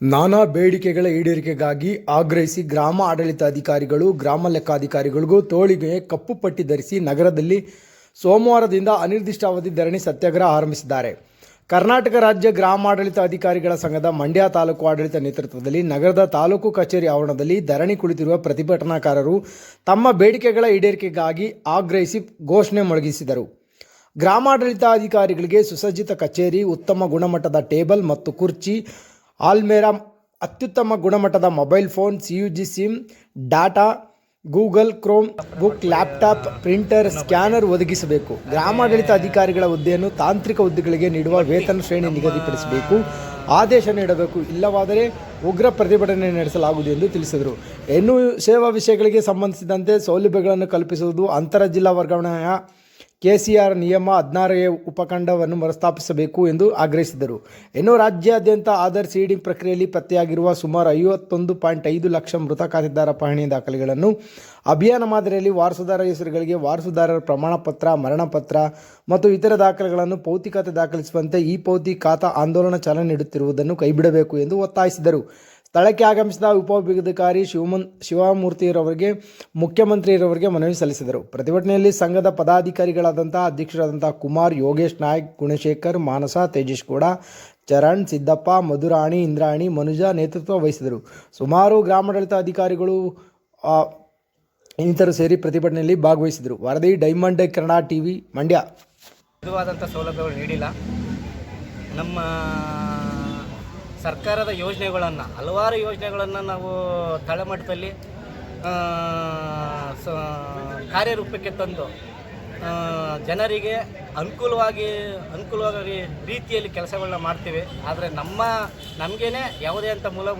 ನಾನಾ ಬೇಡಿಕೆಗಳ ಈಡೇರಿಕೆಗಾಗಿ ಆಗ್ರಹಿಸಿ ಗ್ರಾಮ ಆಡಳಿತ ಅಧಿಕಾರಿಗಳು ಗ್ರಾಮ ಲೆಕ್ಕಾಧಿಕಾರಿಗಳಿಗೂ ತೋಳಿಗೆ ಕಪ್ಪು ಪಟ್ಟಿ ಧರಿಸಿ ನಗರದಲ್ಲಿ ಸೋಮವಾರದಿಂದ ಅನಿರ್ದಿಷ್ಟಾವಧಿ ಧರಣಿ ಸತ್ಯಾಗ್ರಹ ಆರಂಭಿಸಿದ್ದಾರೆ. ಕರ್ನಾಟಕ ರಾಜ್ಯ ಗ್ರಾಮಾಡಳಿತ ಅಧಿಕಾರಿಗಳ ಸಂಘದ ಮಂಡ್ಯ ತಾಲೂಕು ಆಡಳಿತ ನೇತೃತ್ವದಲ್ಲಿ ನಗರದ ತಾಲೂಕು ಕಚೇರಿ ಆವರಣದಲ್ಲಿ ಧರಣಿ ಕುಳಿತಿರುವ ಪ್ರತಿಭಟನಾಕಾರರು ತಮ್ಮ ಬೇಡಿಕೆಗಳ ಈಡೇರಿಕೆಗಾಗಿ ಆಗ್ರಹಿಸಿ ಘೋಷಣೆ ಮೊಳಗಿಸಿದರು. ಗ್ರಾಮಾಡಳಿತಾಧಿಕಾರಿಗಳಿಗೆ ಸುಸಜ್ಜಿತ ಕಚೇರಿ, ಉತ್ತಮ ಗುಣಮಟ್ಟದ ಟೇಬಲ್ ಮತ್ತು ಕುರ್ಚಿ ಆಲ್ಮೇರಾ ಅತ್ಯುತ್ತಮ ಗುಣಮಟ್ಟದ mobile phone, C U G sim, data, Google, Chromebook, laptop, printer, scanner ಒದಗಿಸಬೇಕು. ಗ್ರಾಮಾಡಳಿತ ಅಧಿಕಾರಿಗಳ ಹುದ್ದೆಯನ್ನು ತಾಂತ್ರಿಕ ಹುದ್ದೆಗಳಿಗೆ ನೀಡುವ ವೇತನ ಶ್ರೇಣಿ ನಿಗದಿಪಡಿಸಬೇಕು. ಆದೇಶ ನೀಡಬೇಕು. ಇಲ್ಲವಾದರೆ ಉಗ್ರ ಪ್ರತಿಭಟನೆ ನಡೆಸಲಾಗುವುದು ಎಂದು ತಿಳಿಸಿದರು. ಇನ್ನು ಸೇವಾ ವಿಷಯಗಳಿಗೆ ಸಂಬಂಧಿಸಿದಂತೆ ಸೌಲಭ್ಯಗಳನ್ನು ಕಲ್ಪಿಸುವುದು ಅಂತರ ಜಿಲ್ಲಾ ವರ್ಗಾವಣೆಯ ಕೆಸಿಆರ್ ನಿಯಮ ಹದಿನಾರು ಉಪಖಂಡವನ್ನು ಮರುಸ್ಥಾಪಿಸಬೇಕು ಎಂದು ಆಗ್ರಹಿಸಿದರು. ಇನ್ನು ರಾಜ್ಯಾದ್ಯಂತ ಆಧಾರ್ ಸೀಡಿಂಗ್ ಪ್ರಕ್ರಿಯೆಯಲ್ಲಿ ಪತ್ತೆಯಾಗಿರುವ ಸುಮಾರು ಐವತ್ತೊಂದು ಪಾಯಿಂಟ್ ಐದು ಲಕ್ಷ ಮೃತ ಖಾತೆದಾರ ಪಹಣಿ ದಾಖಲೆಗಳನ್ನು ಅಭಿಯಾನ ಮಾದರಿಯಲ್ಲಿ ವಾರಸುದಾರ ಹೆಸರುಗಳಿಗೆ ವಾರಸುದಾರರ ಪ್ರಮಾಣ ಪತ್ರ ಮರಣ ಪತ್ರ ಮತ್ತು ಇತರ ದಾಖಲೆಗಳನ್ನು ಪೌತಿ ಖಾತೆ ದಾಖಲಿಸುವಂತೆ ಈ ಪೌತಿ ಖಾತಾ ಆಂದೋಲನ ಚಾಲನೆ ನೀಡುತ್ತಿರುವುದನ್ನು ಕೈಬಿಡಬೇಕು ಎಂದು ಒತ್ತಾಯಿಸಿದರು. ಸ್ಥಳಕ್ಕೆ ಆಗಮಿಸಿದ ಉಪವಿಭಾಗಾಧಿಕಾರಿ ಶಿವಮನ್, ಶಿವಮೂರ್ತಿರವರಿಗೆ ಮುಖ್ಯಮಂತ್ರಿಯವರಿಗೆ ಮನವಿ ಸಲ್ಲಿಸಿದರು. ಪ್ರತಿಭಟನೆಯಲ್ಲಿ ಸಂಘದ ಪದಾಧಿಕಾರಿಗಳಾದಂಥ ಅಧ್ಯಕ್ಷರಾದಂಥ ಕುಮಾರ್, ಯೋಗೇಶ್ ನಾಯ್ಕ್, ಗುಣಶೇಖರ್, ಮಾನಸ, ತೇಜೇಶ್ ಗೌಡ, ಚರಣ್, ಸಿದ್ದಪ್ಪ, ಮಧುರಾಣಿ, ಇಂದ್ರಾಣಿ, ಮನುಜ ನೇತೃತ್ವ ವಹಿಸಿದರು. ಸುಮಾರು ಗ್ರಾಮಾಡಳಿತ ಅಧಿಕಾರಿಗಳು ಇನ್ನಿತರು ಸೇರಿ ಪ್ರತಿಭಟನೆಯಲ್ಲಿ ಭಾಗವಹಿಸಿದರು. ವರದಿ ಡೈಮಂಡ್ ಕನ್ನಡ ಟಿವಿ ಮಂಡ್ಯ. ಸೌಲಭ್ಯಗಳು ನೀಡಿಲ್ಲ. ನಮ್ಮ ಸರ್ಕಾರದ ಯೋಜನೆಗಳನ್ನು, ಹಲವಾರು ಯೋಜನೆಗಳನ್ನು ನಾವು ತಳಮಟ್ಟದಲ್ಲಿ ಸ, ಕಾರ್ಯರೂಪಕ್ಕೆ ತಂದು ಜನರಿಗೆ ಅನುಕೂಲವಾಗಿ ಅನುಕೂಲವಾಗಿ ರೀತಿಯಲ್ಲಿ ಕೆಲಸಗಳನ್ನ ಮಾಡ್ತೀವಿ. ಆದರೆ ನಮ್ಮ, ನಮಗೇನೆ ಯಾವುದೇ ಅಂತ ಮೂಲ,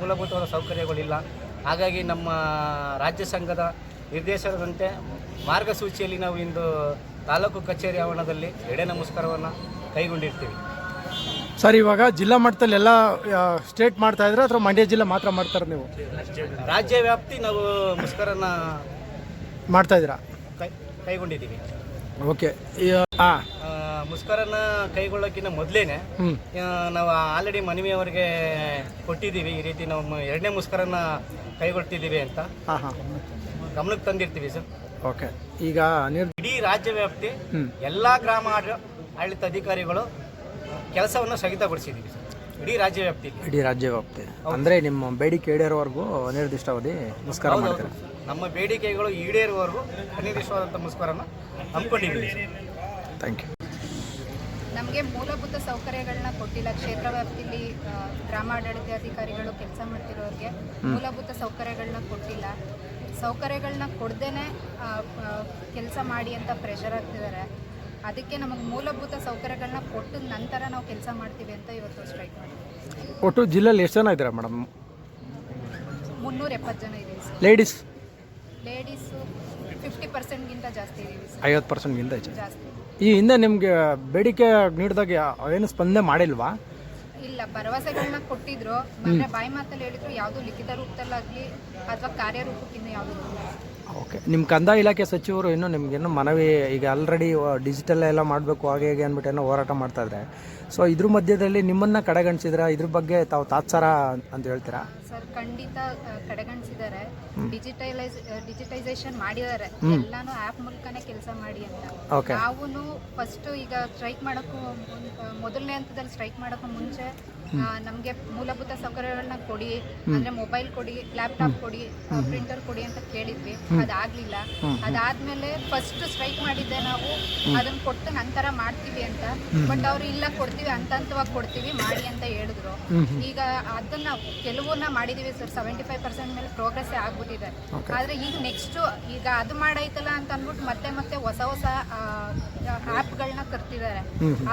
ಮೂಲಭೂತವಾದ ಸೌಕರ್ಯಗಳಿಲ್ಲ. ಹಾಗಾಗಿ ನಮ್ಮ ರಾಜ್ಯ ಸಂಘದ ನಿರ್ದೇಶನದಂತೆ ಮಾರ್ಗಸೂಚಿಯಲ್ಲಿ ನಾವು ಇಂದು ತಾಲೂಕು ಕಚೇರಿ ಆವರಣದಲ್ಲಿ ಎಡೆ ನಮಸ್ಕಾರವನ್ನು ಕೈಗೊಂಡಿರ್ತೀವಿ. ಸರ್ ಇವಾಗ ಜಿಲ್ಲಾ ಮಟ್ಟದಲ್ಲಿ ಎಲ್ಲ ಸ್ಟೇಟ್ ಮಾಡ್ತಾ ಇದ್ರೆ ಅಥವಾ ಮಂಡ್ಯ ಜಿಲ್ಲೆ ಮಾತ್ರ ಮಾಡ್ತಾರೆ ನೀವು? ರಾಜ್ಯ ವ್ಯಾಪ್ತಿ ನಾವು ಮುಷ್ಕರನ್ನ ಮಾಡ್ತಾ ಇದ್ದೀರಾ? ಕೈ ಕೈಗೊಂಡಿದ್ದೀವಿ. ಓಕೆ. ಹಾಂ ಆ, ಮುಷ್ಕರನ್ನ ಕೈಗೊಳ್ಳೋಕ್ಕಿಂತ ಮೊದಲೇನೆ ನಾವು ಆಲ್ರೆಡಿ ಮನವಿಯವರಿಗೆ ಕೊಟ್ಟಿದ್ದೀವಿ. ಈ ರೀತಿ ನಾವು ಎರಡನೇ ಮುಷ್ಕರನ್ನ ಕೈಗೊಳ್ತಿದ್ದೀವಿ ಅಂತ. ಗಮನಕ್ಕೆ ತಂದಿರ್ತೀವಿ ಸರ್. ಓಕೆ. ಈಗ ಇಡೀ ರಾಜ್ಯ ವ್ಯಾಪ್ತಿ. ಎಲ್ಲ ಗ್ರಾಮ ಆಡ- ಆಡಳಿತ ಅಧಿಕಾರಿಗಳು ಕೆಲಸವನ್ನು ಸ್ಥಗಿತಗೊಳಿಸಿದ್ದೀವಿ ಸರ್ ಇಡೀ ರಾಜ್ಯ ವ್ಯಾಪ್ತಿಯಲ್ಲಿ. ಇಡೀ ರಾಜ್ಯ ವ್ಯಾಪ್ತಿ ಅಂದರೆ ನಿಮ್ಮ ಬೇಡಿಕೆ ಈಡೇರೋವರೆಗೂ ಅನಿರ್ದಿಷ್ಟಾವಧಿ ಮುಸ್ಕಾರ ಮಾಡ್ತಾರೆ? ನಮ್ಮ ಬೇಡಿಕೆಗಳು ಈಡೇರುವವರೆಗೂ ಅನಿರ್ದಿಷ್ಟವಾದಂಥ ಮುಸ್ಕಾರನ ಹಮ್ಮಿಕೊಂಡಿದ್ದೀವಿ ಸರ್. ಥ್ಯಾಂಕ್ ಯು ನಮಗೆ ಮೂಲಭೂತ ಸೌಕರ್ಯಗಳನ್ನ ಕೊಟ್ಟಿಲ್ಲ. ಕ್ಷೇತ್ರ ವ್ಯಾಪ್ತಿಲಿ ಗ್ರಾಮಾಡಳಿತ ಗ್ರಾಮಾಡಳಿತಾಧಿಕಾರಿಗಳು ಕೆಲಸ ಮಾಡ್ತಿರೋರಿಗೆ ಮೂಲಭೂತ ಸೌಕರ್ಯಗಳನ್ನ ಕೊಟ್ಟಿಲ್ಲ. ಸೌಕರ್ಯಗಳನ್ನ ಕೊಡ್ದೇನೆ ಕೆಲಸ ಮಾಡಿ ಅಂತ ಪ್ರೆಷರ್ ಆಗ್ತಿದ್ದಾರೆ ಅದಕ್ಕೆ ನಮಗೆ ಮೂಲಭೂತ ಸೌಕರ್ಯಗಳನ್ನ ಕೊಟ್ಟ ನಂತರ ನಾವು ಕೆಲಸ ಮಾಡ್ತೀವಿ ಅಂತ ಇವತ್ತು ಸ್ಟ್ರೈಕ್ ಮಾಡಿದ್ವಿ ಒಟ್ಟು ಜಿಲ್ಲೆಯಲ್ಲಿ ಎಷ್ಟು ಜನ ಇದ್ದೀರಾ ಮೇಡಮ್? ಮುನ್ನೂರ ಎಪ್ಪತ್ತು ಜನ ಇದ್ದೀವಿ ಸರ್. ಲೇಡೀಸ್ ಲೇಡೀಸು ಫಿಫ್ಟಿ ಪರ್ಸೆಂಟ್ಗಿಂತ ಜಾಸ್ತಿ ಇದ್ದೀವಿ ಸರ್. ಐವತ್ತು ಪರ್ಸೆಂಟ್ಗಿಂತ ಜಾಸ್ತಿ. ಈ ಹಿಂದೆ ನಿಮಗೆ ಬೇಡಿಕೆ ನೀಡಿದಾಗ ಏನು ಸ್ಪಂದನೆ ಮಾಡಿಲ್ವಾ? ಇಲ್ಲ ಭರವಸೆಗಳನ್ನ ಕೊಟ್ಟಿದ್ರು. ಬಾಯಿ ಮಾತಲ್ಲಿ ಹೇಳಿದ್ರು ಯಾವುದು ಲಿಖಿತ ರೂಪದಲ್ಲಾಗ್ಲಿ ಅಥವಾ ಕಾರ್ಯರೂಪಕ್ಕಿಂತ ಯಾವುದು ಓಕೆ. ನಿಮ್ಮ ಕಂದಾಯ ಇಲಾಖೆ ಸಚಿವರು ಇನ್ನೂ ಏನು ಮನವಿ ಈಗ ಆಲ್ರೆಡಿ ಡಿಜಿಟಲ್ ಎಲ್ಲ ಮಾಡಬೇಕು ಹಾಗೆ ಹೇಗೆ ಅಂದ್ಬಿಟ್ಟು ಏನೋ ಹೋರಾಟ ಮಾಡ್ತಾ ಇದ್ದಾರೆ ಸೊ ಇದ್ರ ಮಧ್ಯದಲ್ಲಿ ನಿಮ್ಮನ್ನ ಕಡೆಗಣಿಸಿದ್ರೆ? ಇದ್ರ ಬಗ್ಗೆ ತಾವು ತಾತ್ಸಾರ ಅಂತ ಹೇಳ್ತೀರಾ? ಸರ್ ಖಂಡಿತ ಕಡೆಗಣಿಸಿದ್ದಾರೆ. ಡಿಜಿಟಲೈಸ್ ಡಿಜಿಟೈಸೇಷನ್ ಮಾಡಿದ್ದಾರೆ. ಎಲ್ಲಾನು ಆಪ್ ಮೂಲಕನೇ ಕೆಲಸ ಮಾಡಿ ಅಂತ. ಓಕೆ. ನಾವು ಫಸ್ಟ್ ಈಗ ಸ್ಟ್ರೈಕ್ ಮಾಡೋಕ್ಕೂ ಮೊದಲನೇ ಹಂತದಲ್ಲಿ ಸ್ಟ್ರೈಕ್ ಮಾಡೋಕ್ಕೂ ಮುಂಚೆ ನಮ್ಗೆ ಮೂಲಭೂತ ಸೌಕರ್ಯಗಳನ್ನ ಕೊಡಿ ಅಂದ್ರೆ ಮೊಬೈಲ್ ಕೊಡಿ ಲ್ಯಾಪ್ಟಾಪ್ ಕೊಡಿ ಪ್ರಿಂಟರ್ ಕೊಡಿ ಅಂತ ಕೇಳಿದ್ವಿ. ಅದಾಗ್ಲಿಲ್ಲ. ಅದಾದ್ಮೇಲೆ ಫಸ್ಟ್ ಸ್ಟ್ರೈಕ್ ಮಾಡಿದ್ದೆ ನಾವು. ಅದನ್ನ ಕೊಟ್ಟು ನಂತರ ಮಾಡ್ತೀವಿ ಅಂತ. ಬಟ್ ಅವ್ರು ಇಲ್ಲ ಕೊಡ್ತೀವಿ ಅಂತ ಹಂತವಾಗಿ ಕೊಡ್ತೀವಿ ಮಾಡಿ ಅಂತ ಹೇಳಿದ್ರು. ಈಗ ಅದನ್ನ ಕೆಲವನ್ನ ಮಾಡಿದೀವಿ ಸರ್. ಸೆವೆಂಟಿ ಫೈವ್ ಪರ್ಸೆಂಟ್ ಮೇಲೆ ಪ್ರೋಗ್ರೆಸ್ ಆಗ್ಬಿಟ್ಟಿದೆ. ಆದ್ರೆ ಈಗ ನೆಕ್ಸ್ಟ್ ಈಗ ಅದು ಮಾಡೈತಲ್ಲ ಅಂತ ಅಂದ್ಬಿಟ್ಟು ಮತ್ತೆ ಮತ್ತೆ ಹೊಸ ಹೊಸ ಆ್ಯಪ್ಗಳನ್ನ ತರ್ತಿದ್ದಾರೆ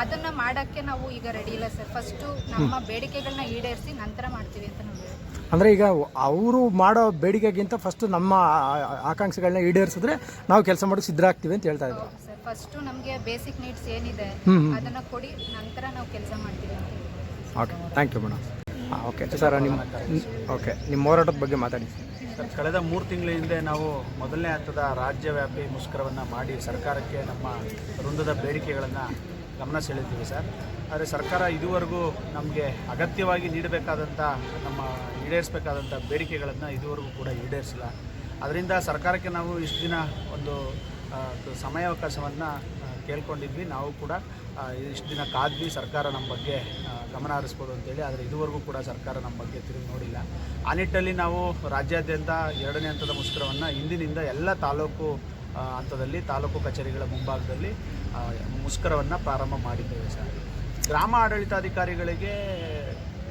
ಅದನ್ನ ಮಾಡಕ್ಕೆ ನಾವು ಈಗ ರೆಡಿ ಇಲ್ಲ ಸರ್. ಫಸ್ಟ್ ನಮ್ಮ ಬೇಡಿಕೆಗಳನ್ನ ಈಡೇರಿಸಿ ನಂತರ ಮಾಡ್ತೀವಿ ಅಂತ ನಾವು. ಅಂದರೆ ಈಗ ಅವರು ಮಾಡೋ ಬೇಡಿಕೆಗಿಂತ ಫಸ್ಟ್ ನಮ್ಮ ಆಕಾಂಕ್ಷೆಗಳನ್ನ ಈಡೇರಿಸಿದ್ರೆ ನಾವು ಕೆಲಸ ಮಾಡೋಕೆ ಸಿದ್ಧರಾಗ್ತೀವಿ ಅಂತ ಹೇಳ್ತಾ ಇದ್ದಾರೆ ಸರ್. ಫಸ್ಟ್ ನಮಗೆ ಬೇಸಿಕ್ ನೀಡ್ಸ್ ಏನಿದೆ ಅದನ್ನ ಕೊಡಿ ನಂತರ ನಾವು ಕೆಲಸ ಮಾಡ್ತೀವಿ ಅಂತ. Okay thank you madam okay sir ನಿಮ್ಮ ಓಕೆ ನಿಮ್ಮ ಹೋರಾಟದ ಬಗ್ಗೆ ಮಾತಾಡಿ. ಸರ್ ಕಳೆದ ಮೂರು ತಿಂಗಳ ಹಿಂದೆ ನಾವು ಮೊದಲನೇ ಹಂತದ ರಾಜ್ಯವ್ಯಾಪಿ ಮುಷ್ಕರವನ್ನು ಮಾಡಿ ಸರ್ಕಾರಕ್ಕೆ ನಮ್ಮ ವೃಂದದ ಬೇಡಿಕೆಗಳನ್ನು ಗಮನ ಸೆಳೀತೀವಿ ಸರ್. ಆದರೆ ಸರ್ಕಾರ ಇದುವರೆಗೂ ನಮಗೆ ಅಗತ್ಯವಾಗಿ ನೀಡಬೇಕಾದಂಥ ನಮ್ಮ ಈಡೇರಿಸಬೇಕಾದಂಥ ಬೇಡಿಕೆಗಳನ್ನು ಇದುವರೆಗೂ ಕೂಡ ಈಡೇರಿಸಿಲ್ಲ. ಅದರಿಂದ ಸರ್ಕಾರಕ್ಕೆ ನಾವು ಇಷ್ಟು ದಿನ ಒಂದು ಸಮಯಾವಕಾಶವನ್ನು ಕೇಳ್ಕೊಂಡಿದ್ವಿ. ನಾವು ಕೂಡ ಇಷ್ಟು ದಿನ ಕಾದ್ವಿ ಸರ್ಕಾರ ನಮ್ಮ ಬಗ್ಗೆ ಗಮನ ಹರಿಸ್ಬೋದು ಅಂತೇಳಿ. ಆದರೆ ಇದುವರೆಗೂ ಕೂಡ ಸರ್ಕಾರ ನಮ್ಮ ಬಗ್ಗೆ ತಿರುಗಿ ನೋಡಿಲ್ಲ. ಆ ನಿಟ್ಟಲ್ಲಿ ನಾವು ರಾಜ್ಯಾದ್ಯಂತ ಎರಡನೇ ಹಂತದ ಮುಷ್ಕರವನ್ನು ಇಂದಿನಿಂದ ಎಲ್ಲ ತಾಲೂಕು ಹಂತದಲ್ಲಿ, ತಾಲೂಕು ಕಚೇರಿಗಳ ಮುಂಭಾಗದಲ್ಲಿ ಮುಷ್ಕರವನ್ನು ಪ್ರಾರಂಭ ಮಾಡಿದ್ದೇವೆ ಸರ್. ಗ್ರಾಮ ಆಡಳಿತಾಧಿಕಾರಿಗಳಿಗೆ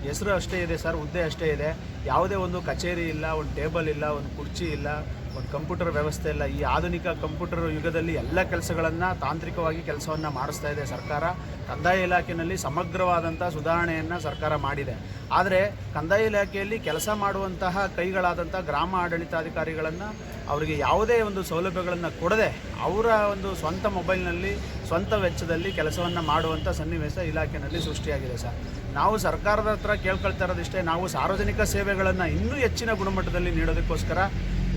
ಹೆಸರು ಅಷ್ಟೇ ಇದೆ ಸರ್, ಹುದ್ದೆ ಅಷ್ಟೇ ಇದೆ. ಯಾವುದೇ ಒಂದು ಕಚೇರಿ ಇಲ್ಲ, ಒಂದು ಟೇಬಲ್ ಇಲ್ಲ, ಒಂದು ಕುರ್ಚಿ ಇಲ್ಲ ಒಂದು ಕಂಪ್ಯೂಟರ್ ವ್ಯವಸ್ಥೆ ಇಲ್ಲ. ಈ ಆಧುನಿಕ ಕಂಪ್ಯೂಟರ್ ಯುಗದಲ್ಲಿ ಎಲ್ಲ ಕೆಲಸಗಳನ್ನು ತಾಂತ್ರಿಕವಾಗಿ ಕೆಲಸವನ್ನು ಮಾಡಿಸ್ತಾ ಇದೆ ಸರ್ಕಾರ. ಕಂದಾಯ ಇಲಾಖೆಯಲ್ಲಿ ಸಮಗ್ರವಾದಂಥ ಸುಧಾರಣೆಯನ್ನು ಸರ್ಕಾರ ಮಾಡಿದೆ. ಆದರೆ ಕಂದಾಯ ಇಲಾಖೆಯಲ್ಲಿ ಕೆಲಸ ಮಾಡುವಂತಹ ಕೈಗಳಾದಂಥ ಗ್ರಾಮ ಆಡಳಿತಾಧಿಕಾರಿಗಳನ್ನು ಅವರಿಗೆ ಯಾವುದೇ ಒಂದು ಸೌಲಭ್ಯಗಳನ್ನು ಕೊಡದೆ ಅವರ ಒಂದು ಸ್ವಂತ ಮೊಬೈಲ್ನಲ್ಲಿ, ಸ್ವಂತ ವೆಚ್ಚದಲ್ಲಿ ಕೆಲಸವನ್ನು ಮಾಡುವಂಥ ಸನ್ನಿವೇಶ ಇಲಾಖೆಯಲ್ಲಿ ಸೃಷ್ಟಿಯಾಗಿದೆ ಸರ್. ನಾವು ಸರ್ಕಾರದ ಹತ್ರ ಕೇಳ್ಕೊಳ್ತಾ ಇರೋದಿಷ್ಟೇ, ನಾವು ಸಾರ್ವಜನಿಕ ಸೇವೆಗಳನ್ನು ಇನ್ನೂ ಹೆಚ್ಚಿನ ಗುಣಮಟ್ಟದಲ್ಲಿ ನೀಡೋದಕ್ಕೋಸ್ಕರ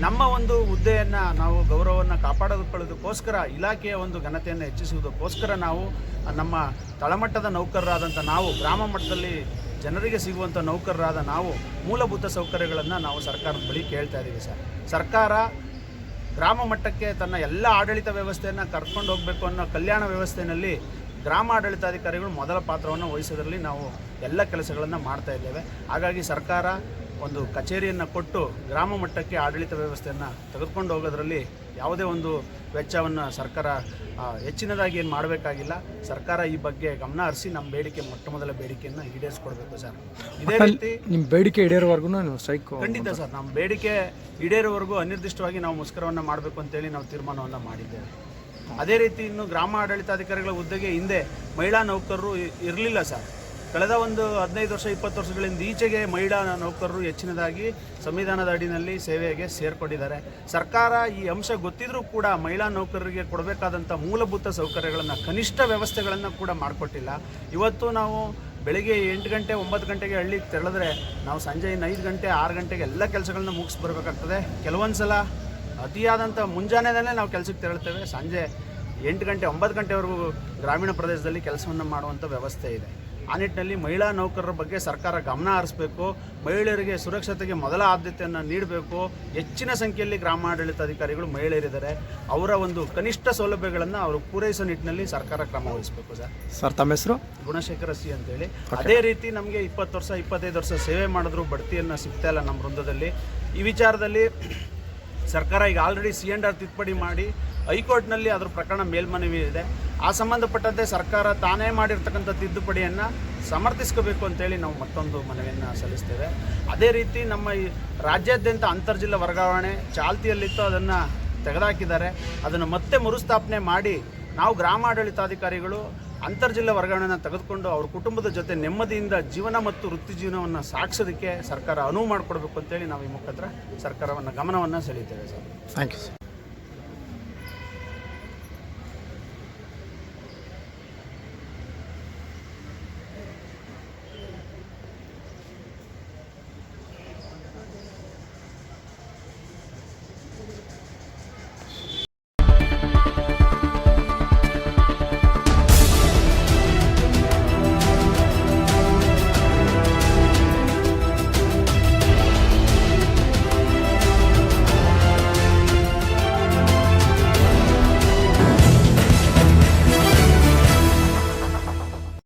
ನಮ್ಮ ಒಂದು ಹುದ್ದೆಯನ್ನು ನಾವು ಗೌರವವನ್ನು ಕಾಪಾಡಿಕೊಳ್ಳೋದಕ್ಕೋಸ್ಕರ ಇಲಾಖೆಯ ಒಂದು ಘನತೆಯನ್ನು ಹೆಚ್ಚಿಸುವುದಕ್ಕೋಸ್ಕರ ನಾವು ನಮ್ಮ ತಳಮಟ್ಟದ ನೌಕರರಾದಂಥ ನಾವು, ಗ್ರಾಮ ಮಟ್ಟದಲ್ಲಿ ಜನರಿಗೆ ಸಿಗುವಂಥ ನೌಕರರಾದ ನಾವು ಮೂಲಭೂತ ಸೌಕರ್ಯಗಳನ್ನು ನಾವು ಸರ್ಕಾರದ ಬಳಿ ಕೇಳ್ತಾ ಇದ್ದೀವಿ ಸರ್. ಸರ್ಕಾರ ಗ್ರಾಮ ಮಟ್ಟಕ್ಕೆ ತನ್ನ ಎಲ್ಲ ಆಡಳಿತ ವ್ಯವಸ್ಥೆಯನ್ನು ಕರ್ಕೊಂಡು ಹೋಗಬೇಕು ಅನ್ನೋ ಕಲ್ಯಾಣ ವ್ಯವಸ್ಥೆಯಲ್ಲಿ ಗ್ರಾಮ ಆಡಳಿತಾಧಿಕಾರಿಗಳು ಮೊದಲ ಪಾತ್ರವನ್ನು ವಹಿಸೋದ್ರಲ್ಲಿ ನಾವು ಎಲ್ಲ ಕೆಲಸಗಳನ್ನು ಮಾಡ್ತಾ ಇದ್ದೇವೆ. ಹಾಗಾಗಿ ಸರ್ಕಾರ ಒಂದು ಕಚೇರಿಯನ್ನು ಕೊಟ್ಟು ಗ್ರಾಮ ಮಟ್ಟಕ್ಕೆ ಆಡಳಿತ ವ್ಯವಸ್ಥೆಯನ್ನು ತೆಗೆದುಕೊಂಡು ಹೋಗೋದ್ರಲ್ಲಿ ಯಾವುದೇ ಒಂದು ವೆಚ್ಚವನ್ನು ಸರ್ಕಾರ ಹೆಚ್ಚಿನದಾಗಿ ಏನು ಮಾಡಬೇಕಾಗಿಲ್ಲ. ಸರ್ಕಾರ ಈ ಬಗ್ಗೆ ಗಮನ ಹರಿಸಿ ನಮ್ಮ ಬೇಡಿಕೆ ಮೊಟ್ಟ ಮೊದಲ ಬೇಡಿಕೆಯನ್ನು ಈಡೇರಿಸ್ಕೊಡ್ಬೇಕು ಸರ್. ಇದೇ ರೀತಿ ನಿಮ್ಮ ಬೇಡಿಕೆ ಈಡೇರೋವರೆಗೂ ನಾನು ಸ್ಟ್ರೈಕ್ ಖಂಡಿತ ಸರ್ ನಮ್ಮ ಬೇಡಿಕೆ ಈಡೇರೋವರೆಗೂ ಅನಿರ್ದಿಷ್ಟವಾಗಿ ನಾವು ಮುಷ್ಕರವನ್ನು ಮಾಡಬೇಕು ಅಂತೇಳಿ ನಾವು ತೀರ್ಮಾನವನ್ನು ಮಾಡಿದ್ದೇವೆ. ಅದೇ ರೀತಿ ಇನ್ನು ಗ್ರಾಮ ಆಡಳಿತಾಧಿಕಾರಿಗಳ ಹುದ್ದೆಗೆ ಹಿಂದೆ ಮಹಿಳಾ ನೌಕರರು ಇರಲಿಲ್ಲ ಸರ್. ಕಳೆದ ಒಂದು ಹದಿನೈದು ವರ್ಷ, ಇಪ್ಪತ್ತು ವರ್ಷಗಳಿಂದ ಈಚೆಗೆ ಮಹಿಳಾ ನೌಕರರು ಹೆಚ್ಚಿನದಾಗಿ ಸಂವಿಧಾನದ ಅಡಿನಲ್ಲಿ ಸೇವೆಗೆ ಸೇರ್ಕೊಂಡಿದ್ದಾರೆ ಸರ್ಕಾರ ಈ ಅಂಶ ಗೊತ್ತಿದ್ರೂ ಕೂಡ ಮಹಿಳಾ ನೌಕರರಿಗೆ ಕೊಡಬೇಕಾದಂಥ ಮೂಲಭೂತ ಸೌಕರ್ಯಗಳನ್ನು, ಕನಿಷ್ಠ ವ್ಯವಸ್ಥೆಗಳನ್ನು ಕೂಡ ಮಾಡಿಕೊಟ್ಟಿಲ್ಲ. ಇವತ್ತು ನಾವು ಬೆಳಿಗ್ಗೆ ಎಂಟು ಗಂಟೆ, ಒಂಬತ್ತು ಗಂಟೆಗೆ ಹಳ್ಳಿಗೆ ತೆರಳಿದ್ರೆ ನಾವು ಸಂಜೆ ಐದು ಗಂಟೆ, ಆರು ಗಂಟೆಗೆ ಎಲ್ಲ ಕೆಲಸಗಳನ್ನ ಮುಗಿಸಿ ಬರಬೇಕಾಗ್ತದೆ. ಕೆಲವೊಂದು ಸಲ ಅತಿಯಾದಂಥ ಮುಂಜಾನೆಯೇ ನಾವು ಕೆಲಸಕ್ಕೆ ತೆರಳ್ತೇವೆ ಸಂಜೆ ಎಂಟು ಗಂಟೆ, ಒಂಬತ್ತು ಗಂಟೆವರೆಗೂ ಗ್ರಾಮೀಣ ಪ್ರದೇಶದಲ್ಲಿ ಕೆಲಸವನ್ನು ಮಾಡುವಂಥ ವ್ಯವಸ್ಥೆ ಇದೆ. ಆ ನಿಟ್ಟಿನಲ್ಲಿ ಮಹಿಳಾ ನೌಕರರ ಬಗ್ಗೆ ಸರ್ಕಾರ ಗಮನ ಹರಿಸಬೇಕು ಮಹಿಳೆಯರಿಗೆ ಸುರಕ್ಷತೆಗೆ ಮೊದಲ ಆದ್ಯತೆಯನ್ನು ನೀಡಬೇಕು. ಹೆಚ್ಚಿನ ಸಂಖ್ಯೆಯಲ್ಲಿ ಗ್ರಾಮಾಡಳಿತಾಧಿಕಾರಿಗಳು ಮಹಿಳೆಯರಿದ್ದಾರೆ. ಅವರ ಒಂದು ಕನಿಷ್ಠ ಸೌಲಭ್ಯಗಳನ್ನು ಅವರು ಪೂರೈಸೋ ನಿಟ್ಟಿನಲ್ಲಿ ಸರ್ಕಾರ ಕ್ರಮ ವಹಿಸಬೇಕು ಸರ್. ಸರ್ ತಮ್ಮ ಹೆಸರು? ಗುಣಶೇಖರ ಸಿ ಅಂತೇಳಿ. ಅದೇ ರೀತಿ ನಮಗೆ ಇಪ್ಪತ್ತು ವರ್ಷ ಇಪ್ಪತ್ತೈದು ವರ್ಷ ಸೇವೆ ಮಾಡಿದ್ರೂ ಬಡ್ತಿಯನ್ನು ಸಿಗ್ತಾ ಇಲ್ಲ ನಮ್ಮ ವೃಂದದಲ್ಲಿ. ಈ ವಿಚಾರದಲ್ಲಿ ಸರ್ಕಾರ ಈಗ ಆಲ್ರೆಡಿ ಸಿ ಎಂಡ್ ಆರ್ ತಿದ್ದುಪಡಿ ಮಾಡಿ ಹೈಕೋರ್ಟ್ನಲ್ಲಿ ಅದರ ಪ್ರಕರಣ ಮೇಲ್ಮನವಿ ಇದೆ. ಆ ಸಂಬಂಧಪಟ್ಟಂತೆ ಸರ್ಕಾರ ತಾನೇ ಮಾಡಿರ್ತಕ್ಕಂಥ ತಿದ್ದುಪಡಿಯನ್ನು ಸಮರ್ಥಿಸ್ಕೋಬೇಕು ಅಂತೇಳಿ ನಾವು ಮತ್ತೊಂದು ಮನವಿಯನ್ನು ಸಲ್ಲಿಸ್ತೇವೆ. ಅದೇ ರೀತಿ ನಮ್ಮ ಈ ರಾಜ್ಯಾದ್ಯಂತ ಅಂತರ್ಜಿಲ್ಲಾ ವರ್ಗಾವಣೆ ಚಾಲ್ತಿಯಲ್ಲಿತ್ತು, ಅದನ್ನು ತೆಗೆದುಹಾಕಿದ್ದಾರೆ ಅದನ್ನು ಮತ್ತೆ ಮರುಸ್ಥಾಪನೆ ಮಾಡಿ ನಾವು ಗ್ರಾಮಾಡಳಿತಾಧಿಕಾರಿಗಳು ಅಂತರ್ಜಿಲ್ಲಾ ವರ್ಗಾವಣೆಯನ್ನು ತೆಗೆದುಕೊಂಡು ಅವ್ರ ಕುಟುಂಬದ ಜೊತೆ ನೆಮ್ಮದಿಯಿಂದ ಜೀವನ ಮತ್ತು ವೃತ್ತಿ ಜೀವನವನ್ನು ಸಾಗಿಸೋದಕ್ಕೆ ಸರ್ಕಾರ ಅನುವು ಮಾಡಿಕೊಡ್ಬೇಕು ಅಂತೇಳಿ ನಾವು ಈ ಮುಖಾಂತರ ಸರ್ಕಾರವನ್ನು ಗಮನವನ್ನು ಸೆಳೀತೇವೆ ಸರ್. Thank you sir